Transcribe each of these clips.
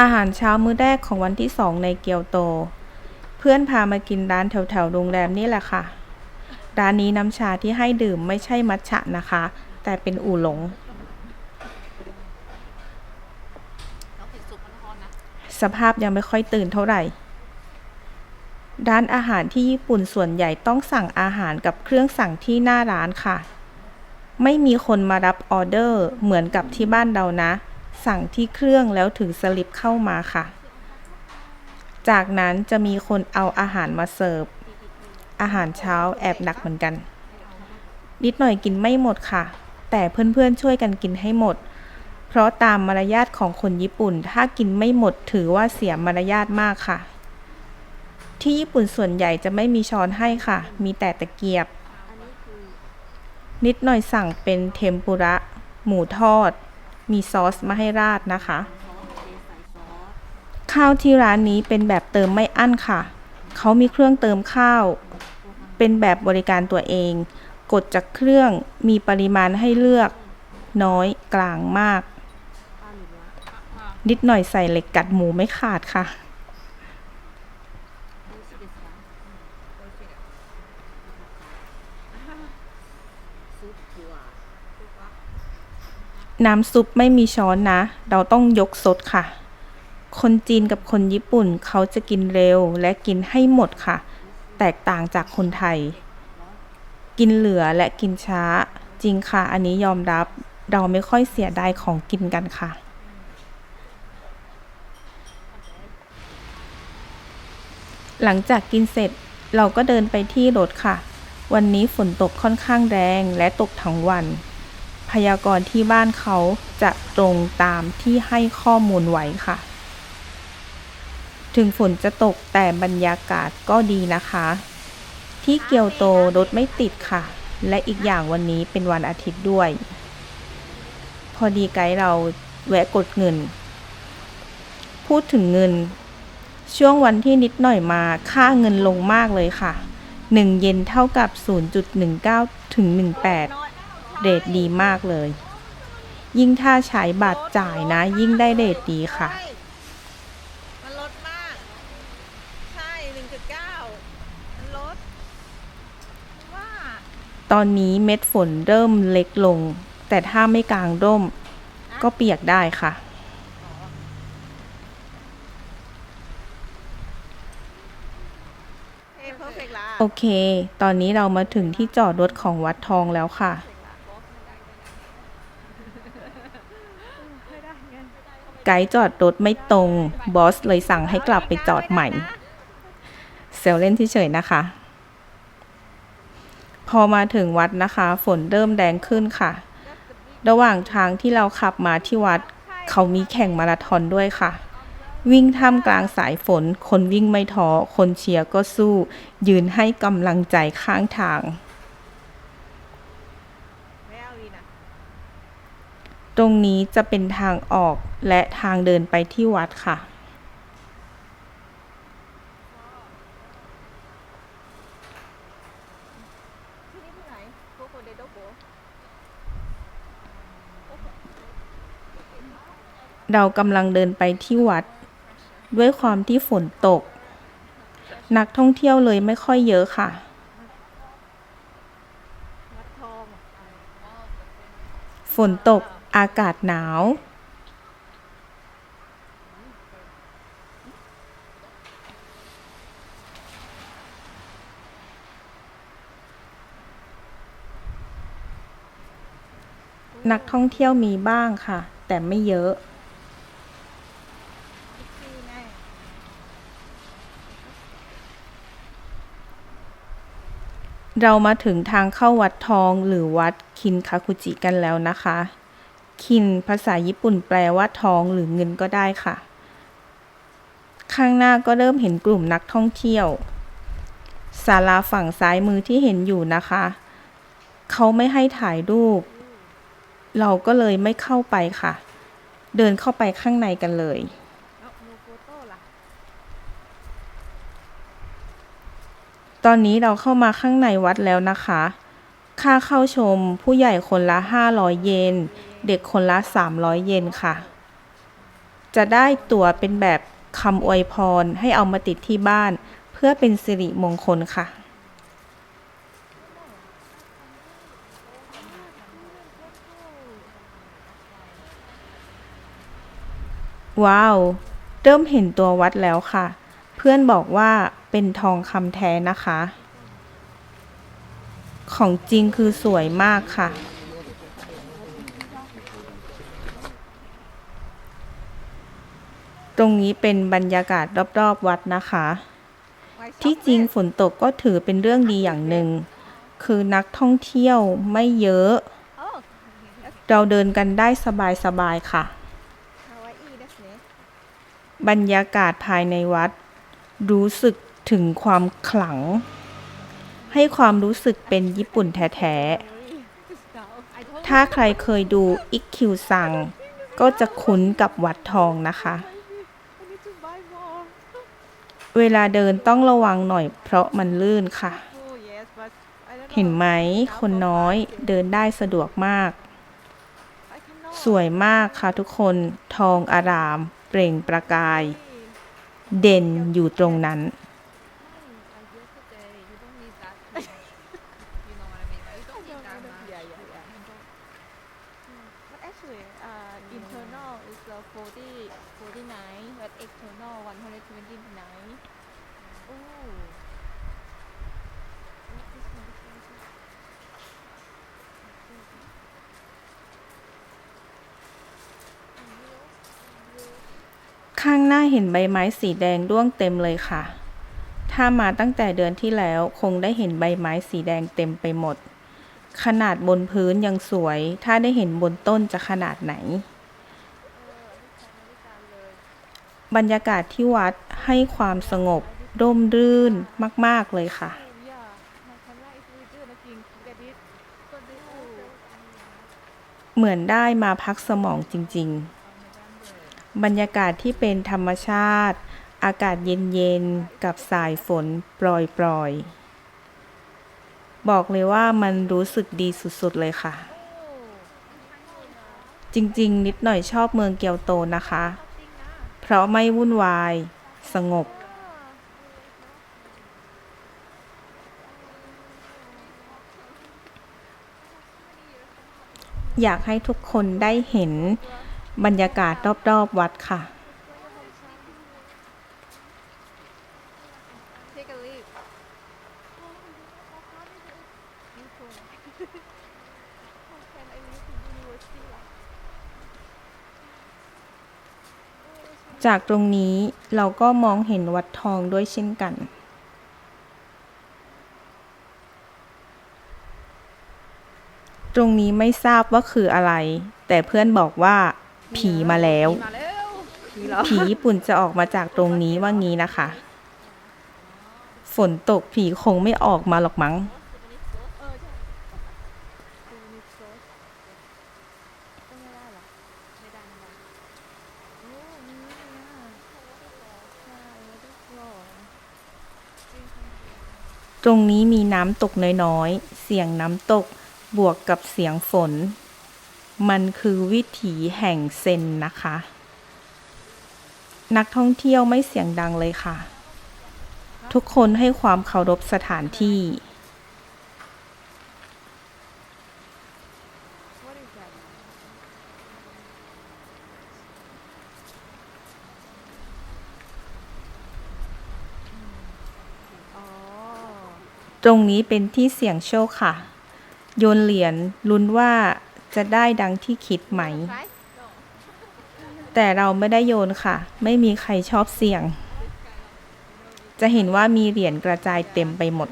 อาหารเช้ามื้อแรกของวันที่สองในเกียวโต เพื่อนพามากินร้านแถวๆโรงแรมนี่แหละค่ะ ร้านนี้น้ำชาที่ให้ดื่มไม่ใช่มัทฉะนะคะ แต่เป็นอู่หลง สภาพยังไม่ค่อยตื่นเท่าไหร่ ร้านอาหารที่ญี่ปุ่นส่วนใหญ่ต้องสั่งอาหารกับเครื่องสั่งที่หน้าร้านค่ะ ไม่มีคนมารับออเดอร์เหมือนกับที่บ้านเรานะ สั่งที่เครื่องแล้วถึงสลิปเข้ามาค่ะ จากนั้นจะมีคนเอาอาหารมาเสิร์ฟ อาหารเช้าแอบหนักเหมือนกัน นิดหน่อยกินไม่หมดค่ะ แต่เพื่อนๆช่วยกันกินให้หมด เพราะตามมารยาทของคนญี่ปุ่น ถ้ากินไม่หมดถือว่าเสียมารยาทมากค่ะ ที่ญี่ปุ่นส่วนใหญ่จะไม่มีช้อนให้ค่ะ มีแต่ตะเกียบ นิดหน่อยสั่งเป็นเทมปุระ หมูทอด มีซอสมาให้ราดนะคะ ข้าวที่ร้านนี้เป็นแบบเติมไม่อั้นค่ะ เขามีเครื่องเติมข้าว เป็นแบบบริการตัวเอง กดจากเครื่องมีปริมาณให้เลือก น้อยกลางมาก นิดหน่อยใส่เหล็กกัดหมูไม่ขาดค่ะ ดูสิเดสนะซุปถั่ว น้ำซุปไม่มีช้อนนะ เราต้องยกสดค่ะ คนจีนกับคนญี่ปุ่นเขาจะกินเร็วและกินให้หมดค่ะ แตกต่างจากคนไทย กินเหลือและกินช้า จริงค่ะ อันนี้ยอมรับ เราไม่ค่อยเสียดายของกินกันค่ะ หลังจากกินเสร็จเราก็เดินไปที่รถค่ะ วันนี้ฝนตกค่อนข้างแรงและตกทั้งวัน พยากรณ์ที่บ้านเขาจะตรงตามที่ให้ข้อมูลไว้ค่ะ ถึงฝนจะตกแต่บรรยากาศก็ดีนะคะ ที่เกียวโตรถไม่ติดค่ะ และอีกอย่างวันนี้เป็นวันอาทิตย์ด้วย พอดีไกด์เราแวะกดเงิน พูดถึงเงิน ช่วงวันที่นิดหน่อยมาค่าเงินลงมากเลยค่ะ 1 เยนเท่ากับ 0.19 ถึง 18 เรทดีมากเลย ยิ่งถ้าใช้บัตรจ่ายนะ ยิ่งได้เรทดีค่ะ มันลดมาก ใช่หนึ่งจุดเก้ามันลดว่าตอนนี้เม็ดฝนเริ่มเล็กลง แต่ถ้าไม่กางร่ม ก็เปียกได้ค่ะเอ้เพอร์เฟกต์ละโอเค ตอนนี้เรามาถึงที่จอดรถของวัดทองแล้วค่ะ ไกด์จอดรถไม่ตรง บอสเลยสั่งให้กลับไปจอดใหม่เซลเล่นที่เฉยนะคะ พอมาถึงวัดนะคะ ฝนเริ่มแดงขึ้นค่ะ ระหว่างทางที่เราขับมาที่วัด เขามีแข่งมาราธอนด้วยค่ะ วิ่งท่ามกลางสายฝน คนวิ่งไม่ท้อ คนเชียร์ก็สู้ ยืนให้กำลังใจข้างทาง ไม่เอาดีนะ ตรงนี้จะเป็นทางออกและทางเดินไปที่วัดค่ะ เรากำลังเดินไปที่วัด ด้วยความที่ฝนตก นักท่องเที่ยวเลยไม่ค่อยเยอะค่ะฝนตก อากาศหนาว นักท่องเที่ยวมีบ้างค่ะ แต่ไม่เยอะเรามาถึงทางเข้าวัดทองหรือวัดคินคาคุจิกันแล้วนะคะ คิน ภาษาญี่ปุ่นแปลว่าทองหรือเงินก็ได้ค่ะ ข้างหน้าก็เริ่มเห็นกลุ่มนักท่องเที่ยวศาลาฝั่งซ้ายมือที่เห็นอยู่นะคะ เขาไม่ให้ถ่ายรูป เราก็เลยไม่เข้าไปค่ะ เดินเข้าไปข้างในกันเลยแล้วโนโกโต้ล่ะตอนนี้เราเข้ามาข้างในวัดแล้วนะคะ ค่าเข้าชมผู้ใหญ่คนละ 500 เยน เด็กคนละ 300 เยนค่ะ จะได้ตั๋วเป็นแบบคำอวยพรให้เอามาติดที่บ้าน เพื่อเป็นสิริมงคลค่ะ ว้าว เริ่มเห็นตัววัดแล้วค่ะ เพื่อนบอกว่าเป็นทองคำแท้นะคะ ของจริงคือสวยมากค่ะ ตรงนี้เป็นบรรยากาศรอบๆวัดนะคะ ที่จริงฝนตกก็ถือเป็นเรื่องดีอย่างหนึ่ง คือนักท่องเที่ยวไม่เยอะ เราเดินกันได้สบายๆค่ะ บรรยากาศภายในวัด รู้สึกถึงความขลัง ให้ความรู้สึกเป็นญี่ปุ่นแท้ๆ ถ้าใครเคยดูอิกคิวซังก็จะคุ้นกับวัดทองนะคะ เวลาเดินต้องระวังหน่อยเพราะมันลื่นค่ะ เห็นไหมคนน้อยเดินได้สะดวกมาก สวยมากค่ะทุกคนทองอาราม เปล่งประกาย เด่นอยู่ตรงนั้น actually, uh, internal is uh, 40, 49, but external 129. Oh. What's this one? This one, this one. ข้างหน้าเห็นใบไม้สีแดงร่วงเต็มเลยค่ะ ถ้ามาตั้งแต่เดือนที่แล้วคงได้เห็นใบไม้สีแดงเต็มไปหมด ขนาดบนพื้นยังสวย ถ้าได้เห็นบนต้นจะขนาดไหน บรรยากาศที่วัดให้ความสงบ ร่มรื่นมาก ๆ เลยค่ะ เหมือนได้มาพักสมองจริง ๆ บรรยากาศที่เป็นธรรมชาติ อากาศเย็น ๆ กับสายฝนปล่อย ๆ บอกเลยว่ามันรู้สึกดีสุดๆเลยค่ะ จริงๆ นิดหน่อยชอบเมืองเกียวโตนะคะ เพราะไม่วุ่นวาย สงบ อยากให้ทุกคนได้เห็นบรรยากาศรอบๆวัดค่ะ จากตรงนี้เราก็มองเห็นวัดทองด้วยเช่นกัน ตรงนี้ไม่ทราบว่าคืออะไร แต่เพื่อนบอกว่า ผีมาแล้วมาแล้วผีญี่ปุ่นจะออกมาจากตรงนี้ว่างี้นะคะ ฝนตกผีคงไม่ออกมาหรอกมั้ง ตรอไม่ได้ไม่ได้โอ้มีนี่นะใช่แล้วก็หล่อตรงนี้มีน้ำตกน้อยๆ เสียงน้ำตกบวกกับเสียงฝน มันคือวิถีแห่งเซนนะคะ นักท่องเที่ยวไม่เสียงดังเลยค่ะ ทุกคนให้ความเคารพสถานที่ What is that ตรงนี้เป็นที่เสี่ยงโชคค่ะ โยนเหรียญลุ้นว่าจะได้ดังที่คิดไหม แต่เราไม่ได้โยนค่ะ ไม่มีใครชอบเสี่ยง จะเห็นว่ามีเหรียญกระจายเต็มไปหมด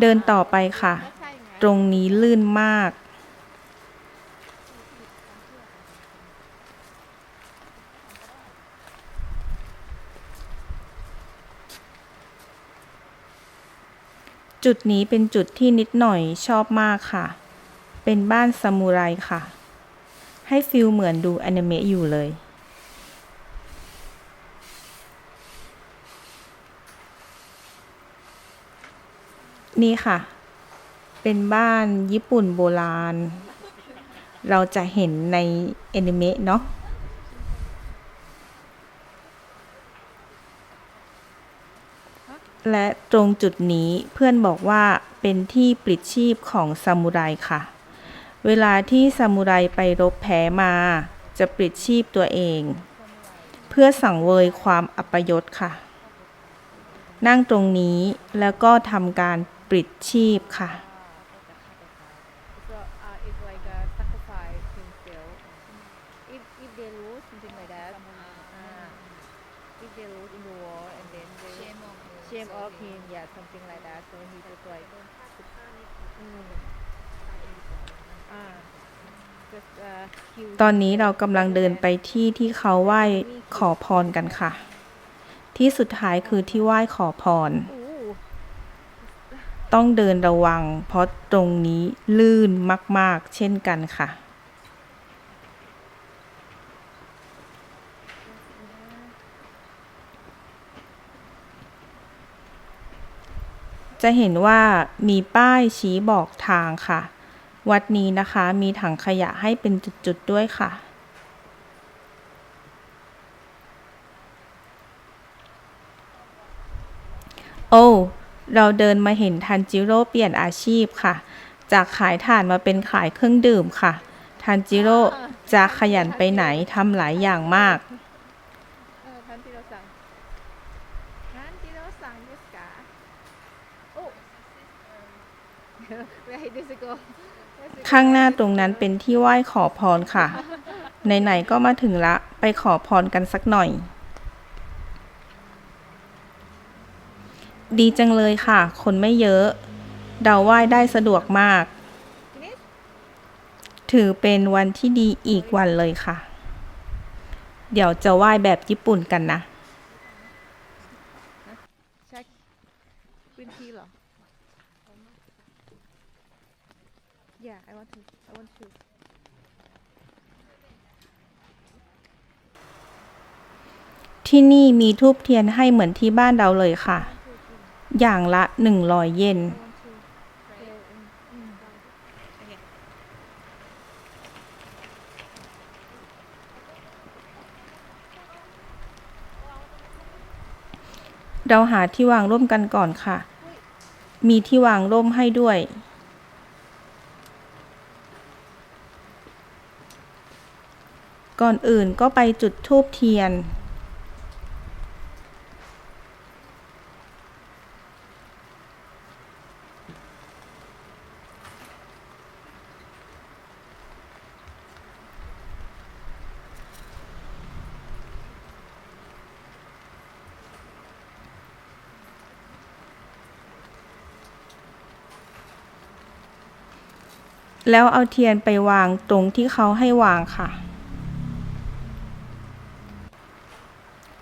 เดินต่อไปค่ะ ตรงนี้ลื่นมาก จุดนี้เป็นจุดที่นิดหน่อยชอบมากค่ะ เป็นบ้านซามูไรค่ะ ให้ฟิลเหมือนดูอนิเมะอยู่เลย นี่ค่ะ เป็นบ้านญี่ปุ่นโบราณ เราจะเห็นในอนิเมะเนาะ และตรงจุดนี้เพื่อนบอกว่าเป็นที่ปลิดชีพของซามูไรค่ะ เวลาที่ซามูไรไปรบแพ้มา จะปลิดชีพตัวเอง เพื่อสังเวยความอัปยศค่ะ นั่งตรงนี้แล้วก็ทำการปลิดชีพค่ะ ตอนนี้เรากำลังเดินไปที่ที่เขาไหว้ขอพรกันค่ะ ที่สุดท้ายคือที่ไหว้ขอพร ต้องเดินระวัง เพราะตรงนี้ลื่นมาก ๆ เช่นกันค่ะ จะเห็นว่ามีป้ายชี้บอกทางค่ะ วัดนี้นะคะมีถังขยะให้เป็นจุดๆด้วยค่ะ โอ้เราเดินมาเห็นทันจิโร่เปลี่ยนอาชีพค่ะ จากขายถ่านมาเป็นขายเครื่องดื่มค่ะ ทันจิโร่จะขยันไปไหนทำหลายอย่างมาก เออทันที่เราสั่งทันที่เราสั่งเดสกาโอ้ where does it go Where's it ข้างหน้าตรงนั้นเป็นที่ไหว้ขอพรค่ะ ไหนๆก็มาถึงละ ไปขอพรกันสักหน่อย ดีจังเลยค่ะ คนไม่เยอะ เดาไหว้ได้สะดวกมาก ถือเป็นวันที่ดีอีกวันเลยค่ะ เดี๋ยวจะไหว้แบบญี่ปุ่นกันนะ ใช่พื้นที่เหรอ Yeah I want to I want to ที่นี่มีทูบเทียนให้เหมือนที่บ้านเราเลยค่ะ อย่างละหนึ่งร้อยเยนเราหาที่วางร่มกันก่อนค่ะ มีที่วางร่มให้ด้วย ก่อนอื่นก็ไปจุดทูบเทียน แล้วเอาเทียนไปวางตรงที่เขาให้วางค่ะ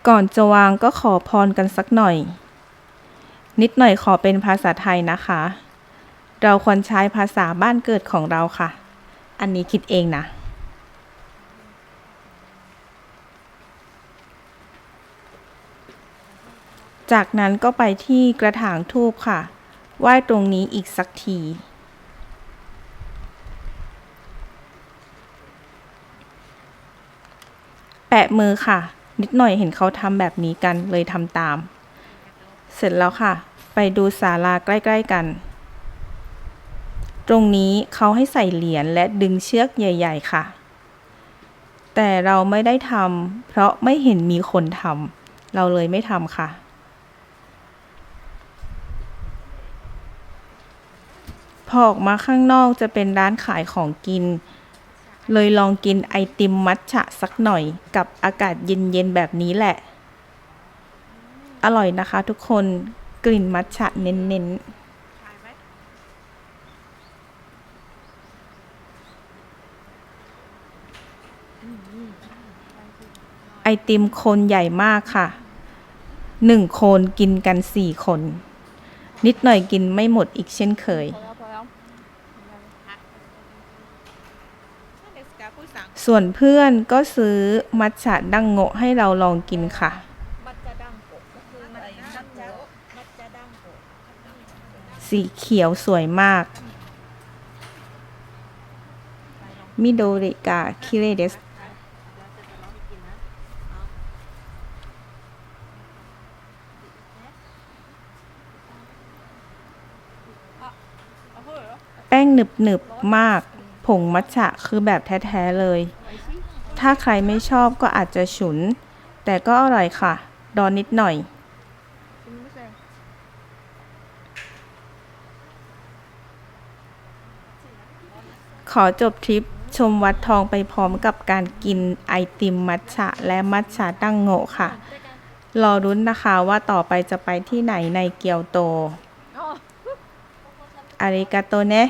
ก่อนจะวางก็ขอพรกันสักหน่อย นิดหน่อยขอเป็นภาษาไทยนะคะ เราควรใช้ภาษาบ้านเกิดของเราค่ะ อันนี้คิดเองนะ จากนั้นก็ไปที่กระถางทูบค่ะ ไหว้ตรงนี้อีกสักที แปะมือค่ะ นิดหน่อยเห็นเขาทำแบบนี้กันเลยทำตาม เสร็จแล้วค่ะ ไปดูศาลาใกล้ ๆ กัน ตรงนี้เขาให้ใส่เหรียญและดึงเชือกใหญ่ ๆ ค่ะ แต่เราไม่ได้ทำเพราะไม่เห็นมีคนทำเราเลยไม่ทำค่ะพอออกมาข้างนอกจะเป็นร้านขายของกิน เลยลองกินไอติมมัทฉะสักหน่อยกับอากาศเย็นๆแบบนี้แหละ อร่อยนะคะทุกคนกลิ่นมัทฉะเน้นๆไอติมโคนใหญ่มากค่ะหนึ่งโคนกินกันสี่คน นิดหน่อยกินไม่หมดอีกเช่นเคย ส่วนเพื่อนก็ซื้อมัทฉะดังโงะให้เราลองกินค่ะ สีเขียวสวยมาก มิโดริกาคิเรเดสแป้งหนึบหนึบมาก ผงมัทฉะคือแบบแท้ ๆ เลย ถ้าใครไม่ชอบก็อาจจะฉุน แต่ก็อร่อยค่ะ ดอนนิดหน่อย ขอจบทริปชมวัดทองไปพร้อมกับการกินไอติมมัทฉะและมัทฉะตั้งโงะค่ะ รอรุ้นนะคะว่าต่อไปจะไปที่ไหนในเกียวโตอาริกาโตเนะ